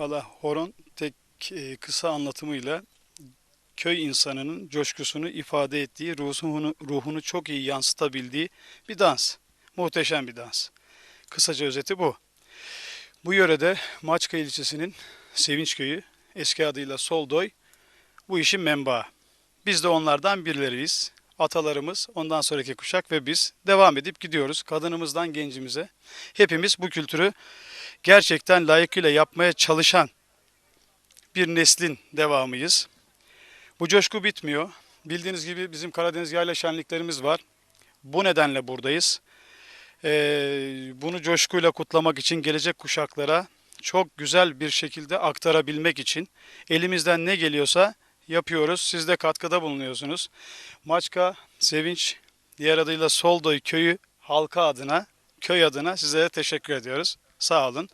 Valla horon tek e, kısa anlatımıyla köy insanının coşkusunu ifade ettiği, ruhunu, ruhunu çok iyi yansıtabildiği bir dans. Muhteşem bir dans. Kısaca özeti bu. Bu yörede Maçka ilçesinin Sevinç Köyü, eski adıyla Soldoy, bu işin menbaı. Biz de onlardan birileriyiz. Atalarımız, ondan sonraki kuşak ve biz devam edip gidiyoruz. Kadınımızdan gencimize. Hepimiz bu kültürü gerçekten layıkıyla yapmaya çalışan bir neslin devamıyız. Bu coşku bitmiyor. Bildiğiniz gibi bizim Karadeniz yayla şenliklerimiz var. Bu nedenle buradayız. Ee, bunu coşkuyla kutlamak için gelecek kuşaklara çok güzel bir şekilde aktarabilmek için elimizden ne geliyorsa yapıyoruz. Siz de katkıda bulunuyorsunuz. Maçka, Sevinç, diğer adıyla Soldoy köyü halka adına, köy adına size teşekkür ediyoruz. Sağ olun.